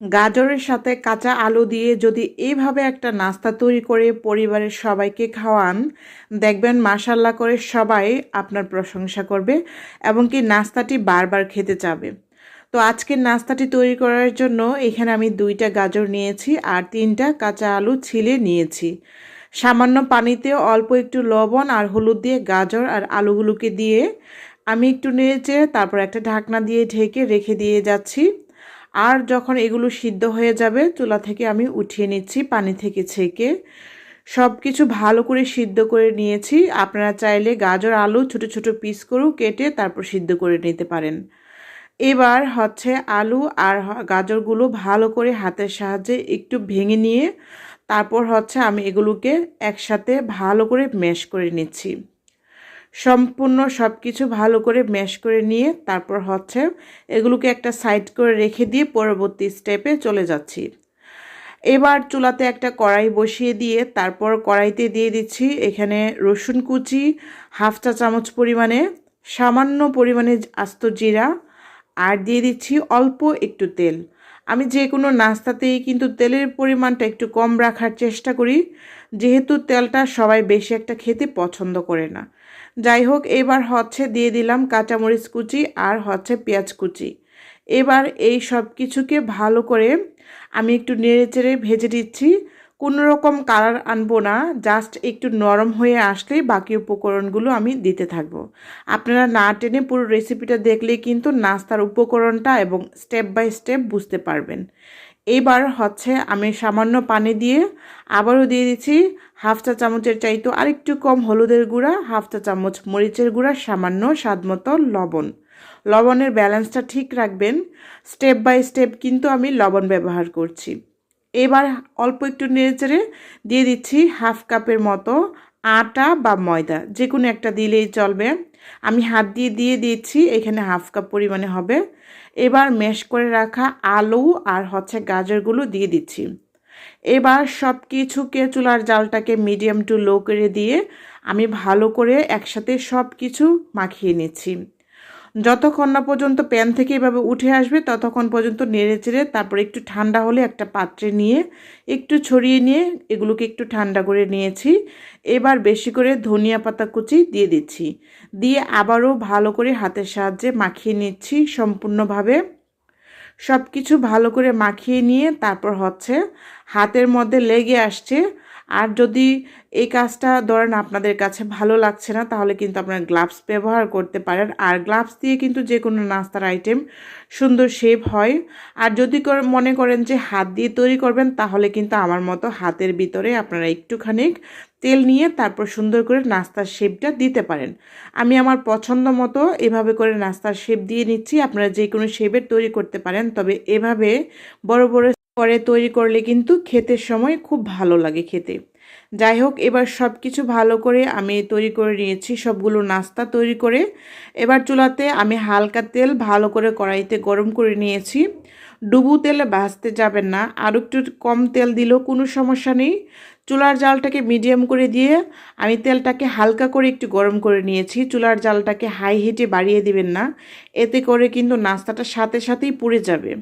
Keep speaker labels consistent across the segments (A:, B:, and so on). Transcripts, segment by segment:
A: গাজরের সাথে কাঁচা আলু দিয়ে যদি এইভাবে একটা নাস্তা তৈরি করে পরিবারের সবাইকে খাওয়ান, দেখবেন মাশাল্লাহ করে সবাই আপনার প্রশংসা করবে এবং কি নাস্তাটি বারবার খেতে চাবে। তো আজকের নাস্তাটি তৈরি করার জন্য এখানে আমি দুইটা গাজর নিয়েছি আর তিনটা কাঁচা আলু ছিলে নিয়েছি। সামান্য পানিতে অল্প একটু লবণ আর হলুদ দিয়ে গাজর আর আলুগুলোকে দিয়ে আমি একটু নেড়েচে তারপর একটা ঢাকনা দিয়ে ঢেকে রেখে দিয়ে যাচ্ছি। আর যখন এগুলো সিদ্ধ হয়ে যাবে, চুলা থেকে আমি উঠিয়ে নিচ্ছি, পানি থেকে ছেঁকে। সব কিছু ভালো করে সিদ্ধ করে নিয়েছি। আপনারা চাইলে গাজর, আলু ছোট ছোট পিস করেও কেটে তারপর সিদ্ধ করে নিতে পারেন। এবার হচ্ছে আলু আর গাজরগুলো ভালো করে হাতের সাহায্যে একটু ভেঙে নিয়ে, তারপর হচ্ছে আমি এগুলোকে একসাথে ভালো করে ম্যাশ করে নিচ্ছি। সম্পূর্ণ সব কিছু ভালো করে ম্যাশ করে নিয়ে তারপর হচ্ছে এগুলোকে একটা সাইড করে রেখে দিয়ে পরবর্তী স্টেপে চলে যাচ্ছি। এবার চুলাতে একটা কড়াই বসিয়ে দিয়ে তারপর কড়াইতে দিয়ে দিচ্ছি এখানে রসুন কুচি, হাফ চা চামচ পরিমাণে, সামান্য পরিমাণে আস্ত জিরা আর দিয়ে দিচ্ছি অল্প একটু তেল। আমি যে কোনো নাস্তাতেই কিন্তু তেলের পরিমাণটা একটু কম রাখার চেষ্টা করি, যেহেতু তেলটা সবাই বেশি একটা খেতে পছন্দ করে না। যাই হোক এবার হচ্ছে দিয়ে দিলাম কাঁচামরিচ কুচি আর হচ্ছে পেঁয়াজ কুচি। এবার এই সব কিছুকে ভালো করে আমি একটু নেড়ে চেড়ে ভেজে দিচ্ছি কোনো রকম কালার আনব না, জাস্ট একটু নরম হয়ে আসলেই বাকি উপকরণগুলো আমি দিতে থাকব। আপনারা না টেনে পুরো রেসিপিটা দেখলেই কিন্তু নাস্তার উপকরণটা এবং স্টেপ বাই স্টেপ বুঝতে পারবেন। এবার হচ্ছে আমি সামান্য পানি দিয়ে আবারও দিয়ে দিচ্ছি হাফ চা চামচের চাইতো আরেকটু কম হলুদের গুঁড়া, হাফ চা চামচ মরিচের গুঁড়া, সামান্য স্বাদ মতো লবণ। লবণের ব্যালেন্সটা ঠিক রাখবেন। স্টেপ বাই স্টেপ কিন্তু আমি লবণ ব্যবহার করছি। এবার অল্প একটু নেড়েচেড়ে দিয়ে দিচ্ছি হাফ কাপের মতো আটা বা ময়দা যে কোনো একটা দিলেই চলবে। আমি হাত দিয়ে দিয়ে দিচ্ছি, এখানে হাফ কাপ পরিমাণে হবে। এবার ম্যাশ করে রাখা আলু আর হচ্ছে গাজরগুলো দিয়ে দিচ্ছি। এবার সব কিছুকে চুলার জালটাকে মিডিয়াম টু লো করে দিয়ে আমি ভালো করে একসাথে সব কিছু মাখিয়ে নিচ্ছি। যতক্ষণ না পর্যন্ত প্যান থেকে এভাবে উঠে আসবে, ততক্ষণ পর্যন্ত নেড়ে চেড়ে তারপর একটু ঠান্ডা হলে একটা পাত্রে নিয়ে একটু ছড়িয়ে নিয়ে এগুলোকে একটু ঠান্ডা করে নিয়েছি। এবার বেশি করে ধনিয়া পাতা কুচি দিয়ে দিচ্ছি। দিয়ে আবারও ভালো করে হাতের সাহায্যে মাখিয়ে নিচ্ছি সম্পূর্ণভাবে। সব কিছু ভালো করে মাখিয়ে নিয়ে তারপর হচ্ছে হাতের মধ্যে লেগে আসছে আর যদি এই কাজটা ধরেন আপনাদের কাছে ভালো লাগছে না, তাহলে কিন্তু আপনার গ্লাভস ব্যবহার করতে পারেন। আর গ্লাভস দিয়ে কিন্তু যে কোনো নাস্তার আইটেম সুন্দর শেপ হয়। আর যদি মনে করেন যে হাত দিয়ে তৈরি করবেন, তাহলে কিন্তু আমার মতো হাতের ভিতরে আপনারা একটুখানি তেল নিয়ে তারপর সুন্দর করে নাস্তার শেপটা দিতে পারেন। আমি আমার পছন্দ মতো এভাবে করে নাস্তার শেপ দিয়ে নিচ্ছি। আপনারা যে কোনো শেপের তৈরি করতে পারেন, তবে এভাবে বড় বড় করে তৈরি করলে কিন্তু খেতের সময় খুব ভালো লাগে খেতে। যাই হোক, এবার সব কিছু ভালো করে আমি তৈরি করে নিয়েছি, সবগুলো নাস্তা তৈরি করে। এবার চুলাতে আমি হালকা তেল ভালো করে কড়াইতে গরম করে নিয়েছি। ডুবু তেলে ভাজতে যাবেন না, আর একটু কম তেল দিলেও কোনো সমস্যা নেই। চুলার জালটাকে মিডিয়াম করে দিয়ে আমি তেলটাকে হালকা করে একটু গরম করে নিয়েছি। চুলার জালটাকে হাই হিটে বাড়িয়ে দিবেন না, এতে করে কিন্তু নাস্তাটা সাথে সাথেই পুড়ে যাবে।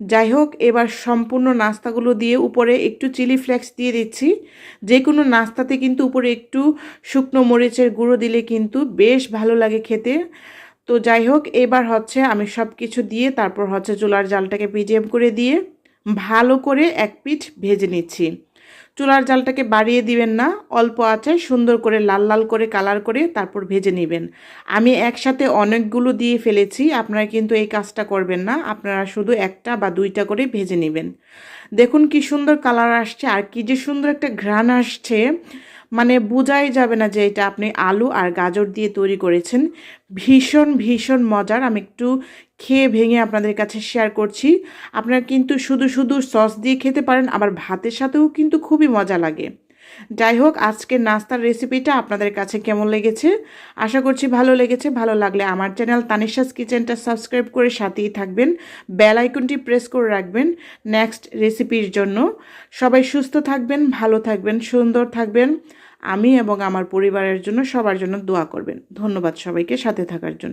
A: যাই হোক, এবার সম্পূর্ণ নাস্তাগুলো দিয়ে উপরে একটু চিলি ফ্লেক্স দিয়ে দিচ্ছি। যে কোনো নাস্তাতে কিন্তু উপরে একটু শুকনো মরিচের গুঁড়ো দিলে কিন্তু বেশ ভালো লাগে খেতে। তো যাই হোক, এবার হচ্ছে আমি সব কিছু দিয়ে তারপর হচ্ছে চুলার জালটাকে পিজিএম করে দিয়ে ভালো করে এক পিঠ ভেজে নিচ্ছি। চুলার জালটাকে বাড়িয়ে দিবেন না, অল্প আছে, সুন্দর করে লাল লাল করে কালার করে তারপর ভেজে নেবেন। আমি একসাথে অনেকগুলো দিয়ে ফেলেছি, আপনারা কিন্তু এই কাজটা করবেন না, আপনারা শুধু একটা বা দুইটা করে ভেজে নেবেন। দেখুন কি সুন্দর কালার আসছে, আর কি যে সুন্দর একটা ঘ্রাণ আসছে মানে বোঝাই যাবে না যে এটা আপনি আলু আর গাজর দিয়ে তৈরি করেছেন। ভীষণ ভীষণ মজার, আমি একটু খেয়ে ভেঙে আপনাদের কাছে শেয়ার করছি। আপনারা কিন্তু শুধু শুধু সস দিয়ে খেতে পারেন, আবার ভাতের সাথেও কিন্তু খুবই মজা লাগে। যাই হোক, আজকের নাস্তার রেসিপিটা আপনাদের কাছে কেমন লেগেছে? আশা করছি ভালো লেগেছে। ভালো লাগলে আমার চ্যানেল তানিশাস কিচেনটা সাবস্ক্রাইব করে সাথেই থাকবেন। বেল আইকনটি প্রেস করে রাখবেন নেক্সট রেসিপির জন্য। সবাই সুস্থ থাকবেন, ভালো থাকবেন, সুন্দর থাকবেন। আমি এবং আমার পরিবারের জন্য সবার জন্য দোয়া করবেন। ধন্যবাদ সবাইকে সাথে থাকার জন্য।